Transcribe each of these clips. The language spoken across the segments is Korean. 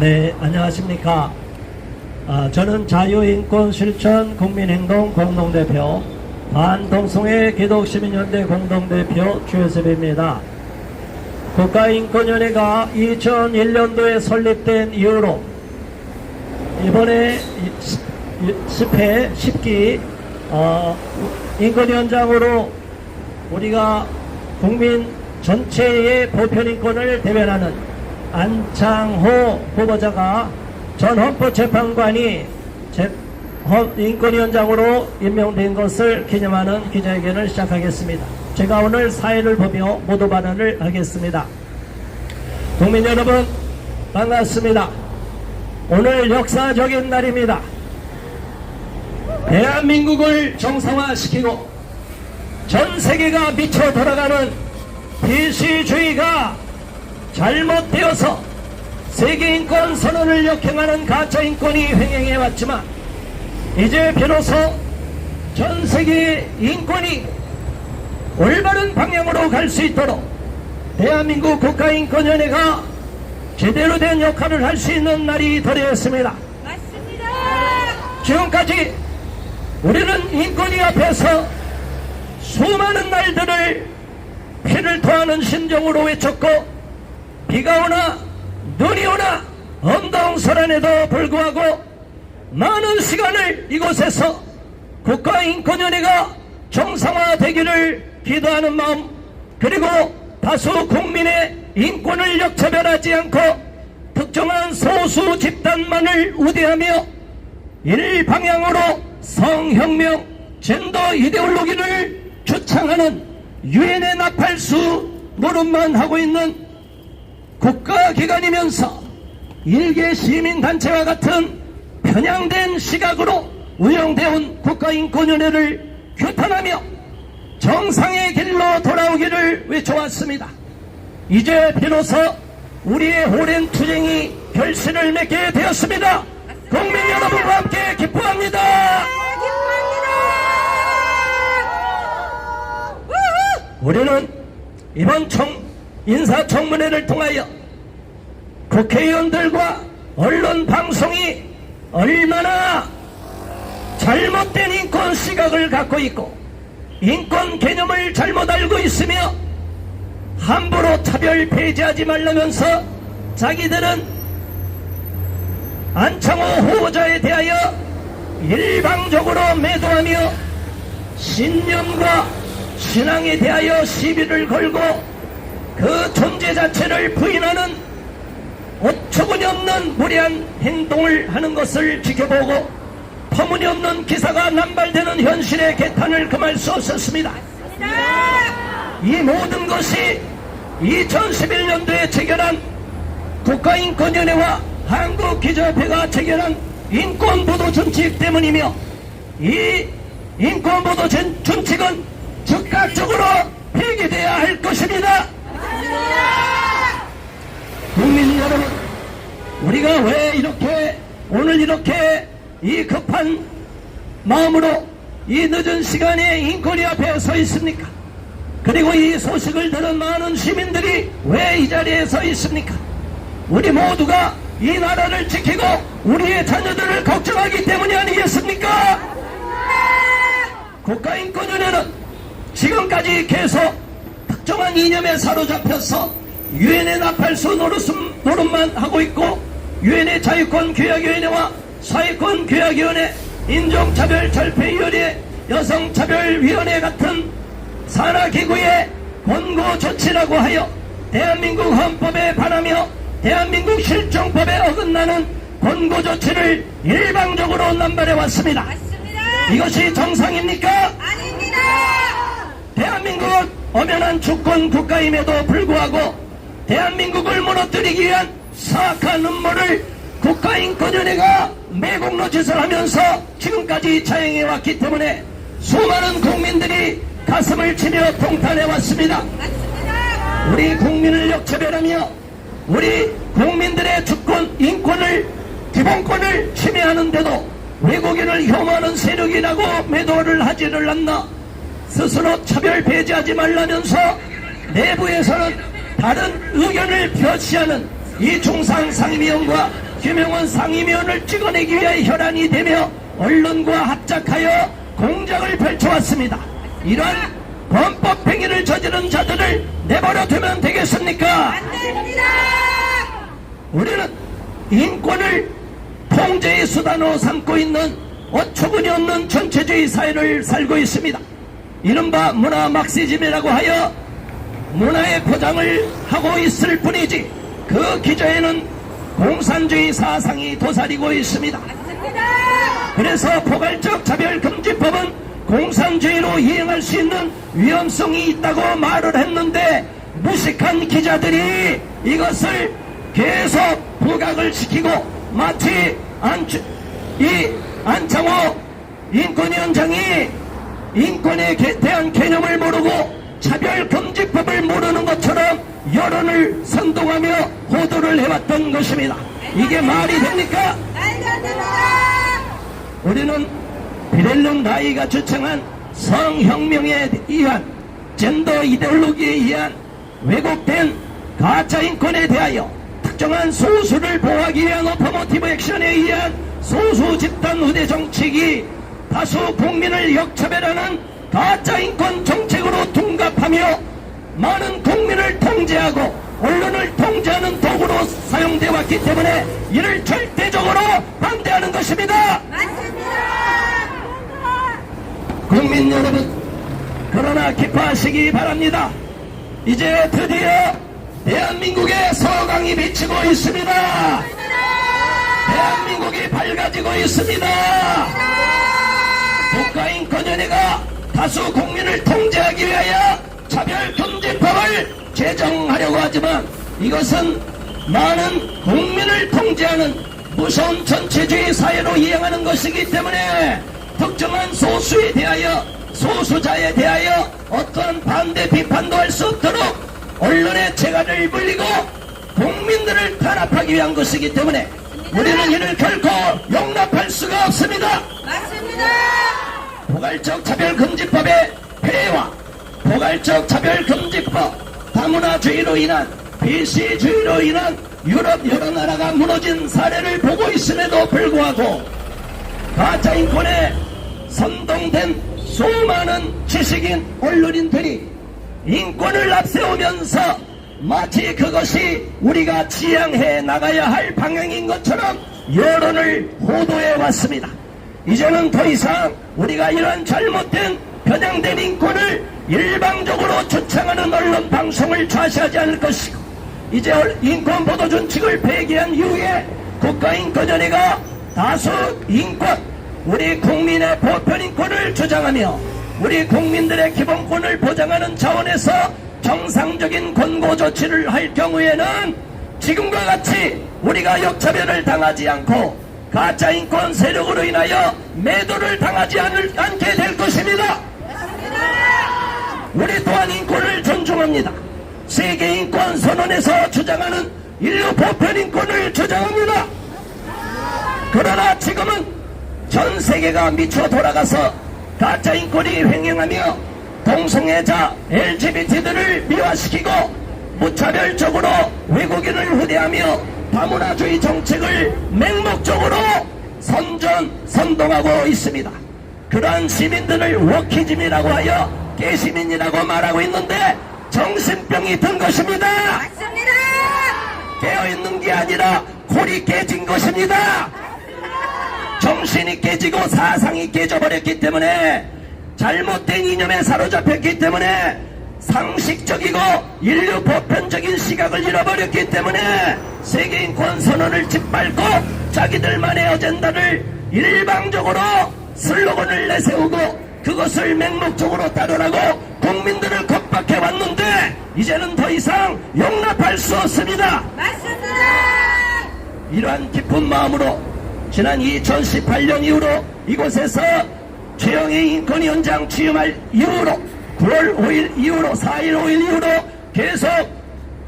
네, 안녕하십니까. 아, 저는 자유인권 실천 국민행동 공동대표, 반동성애 기독시민연대 공동대표 주혜섭입니다. 국가인권위원회가 2001년도에 설립된 이후로 이번에 10회 10기 어, 인권위원장으로 우리가 국민 전체의 보편인권을 대변하는 안창호 후보자가 전 헌법재판관이 인권위원장으로 임명된 것을 기념하는 기자회견을 시작하겠습니다. 제가 오늘 사회를 보며 모두 발언을 하겠습니다. 국민 여러분 반갑습니다. 오늘 역사적인 날입니다. 대한민국을 정상화시키고 전 세계가 미쳐 돌아가는 비시주의가 잘못되어서 세계인권 선언을 역행하는 가짜 인권이 횡행해 왔지만 이제 비로소 전 세계 인권이 올바른 방향으로 갈 수 있도록 대한민국 국가인권위원회가 제대로 된 역할을 할 수 있는 날이 도래했습니다. 맞습니다. 지금까지 우리는 인권위 앞에서 수많은 날들을 피를 토하는 심정으로 외쳤고 비가 오나 눈이 오나 엄동설안에도 불구하고 많은 시간을 이곳에서 국가인권위원회가 정상화되기를 기도하는 마음 그리고 다수 국민의 인권을 역차별하지 않고 특정한 소수 집단만을 우대하며 일방향으로 성혁명 젠더 이데올로기를 주창하는 유엔의 나팔수 노릇만 하고 있는 국가기관이면서 일개 시민단체와 같은 편향된 시각으로 운영되어 온 국가인권위원회를 규탄하며 정상의 길로 돌아오기를 외쳐왔습니다. 이제 비로소 우리의 오랜 투쟁이 결실을 맺게 되었습니다. 국민 여러분과 함께 기뻐합니다. 우리는 이번 청, 인사청문회를 통하여 국회의원들과 언론 방송이 얼마나 잘못된 인권 시각을 갖고 있고 인권 개념을 잘못 알고 있으며 함부로 차별 폐지하지 말라면서 자기들은 안창호 후보자에 대하여 일방적으로 매도하며 신념과 신앙에 대하여 시비를 걸고 그 존재 자체를 부인하는 어처구니 없는 무례한 행동을 하는 것을 지켜보고 터무니없는 기사가 남발되는 현실의 개탄을 금할 수 없었습니다. 이 모든 것이 2011년도에 체결한 국가인권위원회와 한국기자협회가 체결한 인권보도 준칙 때문이며 이 인권보도 준- 준칙은 즉각적으로 폐기돼야 할 것입니다. 국민 여러분, 우리가 왜 이렇게 오늘 이렇게 이 급한 마음으로 이 늦은 시간에 인권위 앞에 서 있습니까? 그리고 이 소식을 들은 많은 시민들이 왜 이 자리에 서 있습니까? 우리 모두가 이 나라를 지키고 우리의 자녀들을 걱정하기 때문이 아니겠습니까? 국가인권위원회는 지금까지 계속 특 정한 이념에 사로잡혀서 유엔의 나팔수 노릇음, 노릇만 하고 있고 유엔의 자유권 교약위원회와 사회권 교약위원회 인종차별 철폐위원회 여성차별위원회 같은 산하기구의 권고 조치라고 하여 대한민국 헌법에 반하며 대한민국 실정법에 어긋나는 권고 조치를 일방적으로 남발해 왔습니다. 맞습니다. 이것이 정상입니까? 아닙니다. 대한민국은 엄연한 주권 국가임에도 불구하고 대한민국을 무너뜨리기 위한 사악한 음모를 국가인권위원회가 매국노 짓을 하면서 지금까지 자행해 왔기 때문에 수많은 국민들이 가슴을 치며 통탄해 왔습니다. 맞습니다. 우리 국민을 역차별하며 우리 국민들의 주권, 인권을, 기본권을 침해하는데도 외국인을 혐오하는 세력이라고 매도를 하지를 않나 스스로 차별 배제하지 말라면서 내부에서는 다른 의견을 표시하는 이 중상 상임위원과 김영원 상임위원을 찍어내기 위해 혈안이 되며 언론과 합작하여 공작을 펼쳐왔습니다. 이러한 범법 행위를 저지른 자들을 내버려 두면 되겠습니까? 안 됩니다. 우리는 인권을 통제의 수단으로 삼고 있는 어처구니 없는 전체주의 사회를 살고 있습니다. 이른바 문화 막시즘이라고 하여 문화의 포장을 하고 있을 뿐이지 그 기저에는 공산주의 사상이 도사리고 있습니다. 그래서 포괄적 차별금지법은 공산주의로 이행할 수 있는 위험성이 있다고 말을 했는데 무식한 기자들이 이것을 계속 부각을 시키고 마치 안추, 이 안창호 인권위원장이 인권에 게- 대한 개념을 모르고 차별금지법을 모르는 것처럼 여론을 선동하며 호도를 해왔던 것입니다. 이게 말이 됩니까? 우리는 비렐름 다이가 주창한 성혁명에 의한 젠더 이데올로기에 의한 왜곡된 가짜 인권에 대하여 특정한 소수를 보호하기 위한 오퍼모티브 액션에 의한 소수 집단 우대 정책이 다수 국민을 역차별하는 가짜 인권 정책으로 둔갑하며 많은 국민을 통제하고 언론을 통제하는 도구로 사용되어 왔기 때문에 이를 절대적으로 반대하는 것입니다. 맞습니다. 국민 여러분, 그러나 기뻐하시기 바랍니다. 이제 드디어 대한민국의 서강이 비치고 있습니다. 대한민국이 밝아지고 있습니다. 국가인권위원회가 다수 국민을 통제하기 위하여 차별 금지법을 제정하려고 하지만 이것은 많은 국민을 통제하는 무서운 전체주의 사회로 이행하는 것이기 때문에 특정한 소수에 대하여 소수자에 대하여 어떤 반대 비판도 할 수 없도록 언론의 재갈을 물리고 국민들을 탄압하기 위한 것이기 때문에 우리는 이를 결코 용납할 수가 없습니다. 맞습니다. 포괄적 차별금지법의 폐해와 포괄적 차별금지법 다문화주의로 인한 BC주의로 인한 유럽 여러 나라가 무너진 사례를 보고 있음에도 불구하고 가짜 인권에 선동된 수많은 지식인 언론인들이 인권을 앞세우면서 마치 그것이 우리가 지향해 나가야 할 방향인 것처럼 여론을 호도해 왔습니다. 이제는 더 이상 우리가 이러한 잘못된 편향된 인권을 일방적으로 주창하는 언론 방송을 좌시하지 않을 것이고 이제 인권 보도 준칙을 폐기한 이후에 국가인권위원회가 다수 인권 우리 국민의 보편 인권을 주장하며 우리 국민들의 기본권을 보장하는 차원에서 정상적인 권고 조치를 할 경우에는 지금과 같이 우리가 역차별을 당하지 않고 가짜 인권 세력으로 인하여 매도를 당하지 않을, 않게 될 것입니다. 우리 또한 인권을 존중합니다. 세계 인권 선언에서 주장하는 인류 보편 인권을 주장합니다. 그러나 지금은 전 세계가 미쳐 돌아가서 가짜 인권이 횡행하며 동성애자 LGBT들을 미화시키고 무차별적으로 외국인을 후대하며 다문화주의 정책을 맹목적으로 선전 선동하고 있습니다. 그러한 시민들을 워키즘이라고 하여 개시민이라고 말하고 있는데 정신병이 든 것입니다. 맞습니다. 깨어 있는 게 아니라 골이 깨진 것입니다. 정신이 깨지고 사상이 깨져버렸기 때문에 잘못된 이념에 사로잡혔기 때문에 상식적이고 인류 보편적인 시각을 잃어버렸기 때문에 세계인권 선언을 짓밟고 자기들만의 어젠다를 일방적으로 슬로건을 내세우고 그것을 맹목적으로 따르라고 국민들을 겁박해 왔는데 이제는 더 이상 용납할 수 없습니다. 맞습니다. 이러한 깊은 마음으로 지난 2018년 이후로 이곳에서 최영희 인권위원장 취임할 이후로 9월 5일 이후로 4일 5일 이후로 계속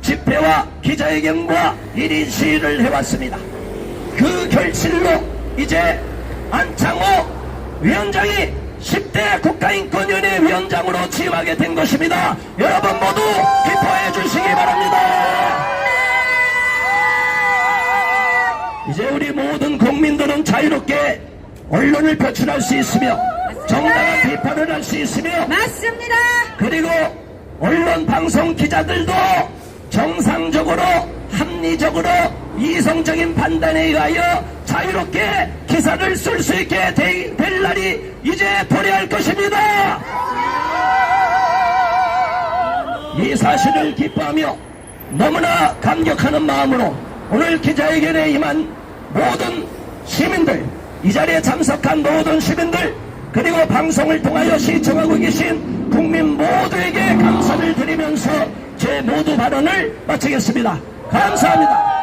집회와 기자회견과 1인 시위를 해왔습니다. 그 결실로 이제 안창호 위원장이 10대 국가인권위원회 위원장으로 취임하게 된 것입니다. 여러분 모두 기뻐해 주시기 바랍니다. 이제 우리 모든 국민들은 자유롭게 언론을 표출할 수 있으며 정당한 비판을 할 수 있으며 맞습니다. 그리고 언론 방송 기자들도 정상적으로 합리적으로 이성적인 판단에 의하여 자유롭게 기사를 쓸 수 있게 되- 될 날이 이제 도래할 것입니다. 이 사실을 기뻐하며 너무나 감격하는 마음으로 오늘 기자회견에 임한 모든 시민들, 이 자리에 참석한 모든 시민들, 그리고 방송을 통하여 시청하고 계신 국민 모두에게 감사를 드리면서 제 모두 발언을 마치겠습니다. 감사합니다.